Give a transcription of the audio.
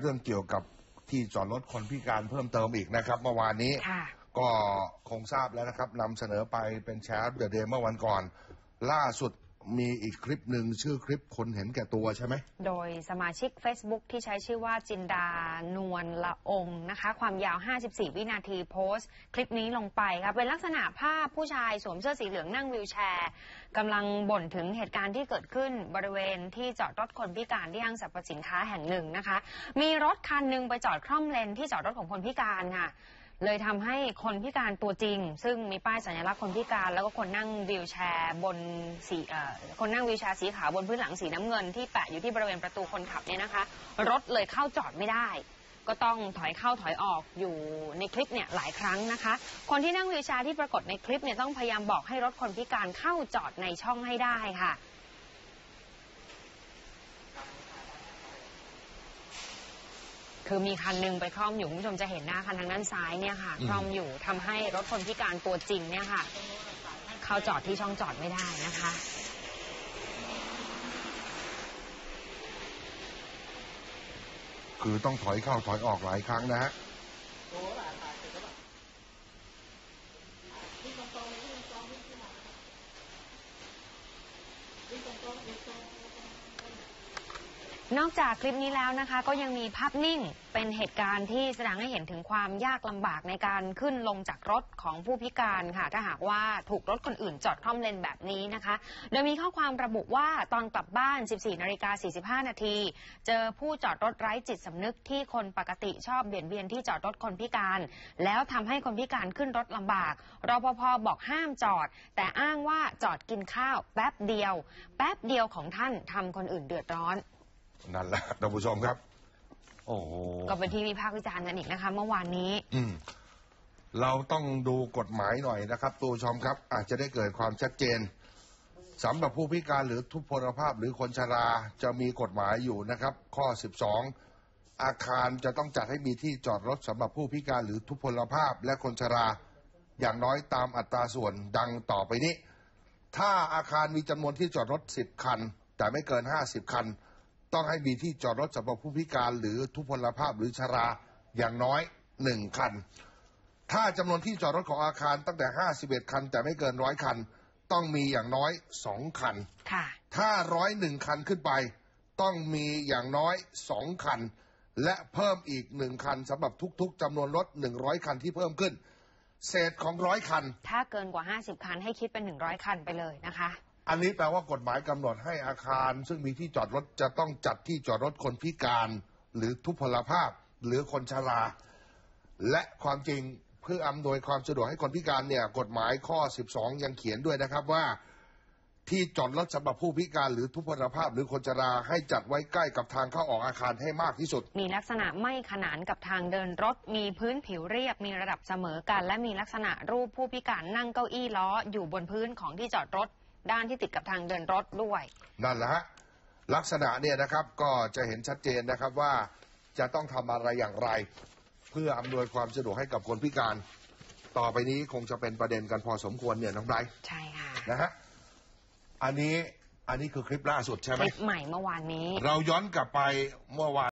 เรื่องเกี่ยวกับที่จอดรถคนพิการเพิ่มเติมอีกนะครับ เมื่อวานนี้ค่ะ ก็คงทราบแล้วนะครับนำเสนอไปเป็นแชร์เดอะเดย์เมื่อวันก่อน ล่าสุด มีอีกคลิปหนึ่งชื่อคลิปคนเห็นแก่ตัวใช่ไหม โดยสมาชิก Facebook ที่ใช้ชื่อว่าจินดานวลละองนะคะ ความยาว 54 วินาทีโพสต์ คลิปนี้ลงไปครับเป็นลักษณะภาพผู้ชายสวมเสื้อสีเหลืองนั่งวิวแชร์กำลังบ่นถึงเหตุการณ์ที่เกิดขึ้นบริเวณที่จอดรถคนพิการที่ห้างสรรพสินค้าแห่งหนึ่งนะคะ มีรถคันหนึ่งไปจอดคล่อมเลนที่จอดรถของคนพิการค่ะ เลยทำให้คนพิการตัวจริง ซึ่งมีป้ายสัญลักษณ์คนพิการ แล้วก็คนนั่งวีลแชร์บนสีคนนั่งวีลแชร์สีขาวบนพื้นหลังสีน้ำเงินที่แปะอยู่ที่บริเวณประตูคนขับเนี่ยนะคะ รถเลยเข้าจอดไม่ได้ ก็ต้องถอยเข้าถอยออกอยู่ในคลิปเนี่ยหลายครั้งนะคะ คนที่นั่งวีลแชร์ที่ปรากฏในคลิปเนี่ยต้องพยายามบอกให้รถคนพิการเข้าจอดในช่องให้ได้ค่ะ คือมีคันหนึงไปคล่อมอยู่คุณผู้ชมจะเห็นหน้าคันทางด้านซ้ายเนี่ยค่ะอืมคล่อมอยู่ทำให้รถคนพิการตัวจริงเนี่ยค่ะ เข้าจอดที่ช่องจอดไม่ได้นะคะ คือต้องถอยเข้าถอยออกหลายครั้งนะฮะ นอกจากคลิปนี้แล้วนะคะ ก็ยังมีภาพนิ่งเป็นเหตุการณ์ที่แสดงให้เห็นถึงความยากลำบากในการขึ้นลงจากรถของผู้พิการค่ะ ถ้าหากว่าถูกรถคนอื่นจอดคล่อมเลนแบบนี้นะคะ โดยมีข้อความระบุว่าตอนกลับบ้าน 14นาฬิกา45 นาที เจอผู้จอดรถไร้จิตสำนึกที่คนปกติชอบเบียดเบียนที่จอดรถคนพิการ แล้วทำให้คนพิการขึ้นรถลำบากรปภบอกห้ามจอด แต่อ้างว่าจอดกินข้าวแป๊บเดียว แป๊บเดียวของท่านทำคนอื่นเดือดร้อน นั่นแหละท่านผู้ชมครับ โอ้โหก็เป็นที่วิพากษ์วิจารณ์กันอีกนะคะ เมื่อวานนี้ อืมเราต้องดูกฎหมายหน่อยนะครับตัวชมครับ อาจจะได้เกิดความชัดเจนสำหรับผู้พิการหรือทุพพลภาพหรือคนชราจะมีกฎหมายอยู่นะครับ ข้อ 12 อาคารจะต้องจัดให้มีที่จอดรถสำหรับผู้พิการหรือทุพพลภาพและคนชราอย่างน้อยตามอัตราส่วนดังต่อไปนี้ ถ้าอาคารมีจำนวนที่จอดรถ 10 คัน แต่ไม่เกิน 50 คัน ต้องให้มีที่จอดรถสำหรับผู้พิการหรือทุพพลภาพหรือชราอย่างน้อย1คัน ถ้าจำนวนที่จอดรถของอาคารตั้งแต่ 51 คัน แต่ไม่เกินร้อยคัน ต้องมีอย่างน้อย2คันค่ะถ้าร้อยหนึ่งคันขึ้นไป ต้องมีอย่างน้อยสองคัน และเพิ่มอีกหนึ่งคันสำหรับทุกๆจำนวนรถหนึ่งร้อยคันที่เพิ่มขึ้น เศษของร้อยคัน ถ้าเกินกว่า 50 คันให้คิดเป็น 100 คันไปเลยนะคะ อันนี้แปลว่ากฎหมายกำหนดให้อาคาร ซึ่งมีที่จอดรถจะต้องจัดที่จอดรถคนพิการ หรือทุพพลภาพ หรือคนชรา และความจริงเพื่ออำนวยความสะดวกให้คนพิการเนี่ย กฎหมายข้อ 12 ยังเขียนด้วยนะครับว่า ที่จอดรถสำหรับผู้พิการหรือทุพพลภาพ หรือคนชราให้จัดไว้ใกล้กับทางเข้าออกอาคารให้มากที่สุด มีลักษณะไม่ขนานกับทางเดินรถ มีพื้นผิวเรียบ มีระดับเสมอกัน และมีลักษณะรูปผู้พิการนั่งเก้าอี้ล้ออยู่บนพื้นของที่จอดรถ ด้านที่ติดกับทางเดินรถด้วย นั่นแหละฮะลักษณะเนี่ยนะครับก็จะเห็นชัดเจนนะครับว่าจะต้องทำอะไรอย่างไร เพื่ออำนวยความสะดวกให้กับคนพิการ ต่อไปนี้คงจะเป็นประเด็นกันพอสมควรเนี่ยน้องไบรท์ใช่ค่ะนะฮะอันนี้อันนี้คือคลิปล่าสุดใช่ไหคมลิปใหม่เมื่อวานนี้ เราย้อนกลับไปเมื่อวาน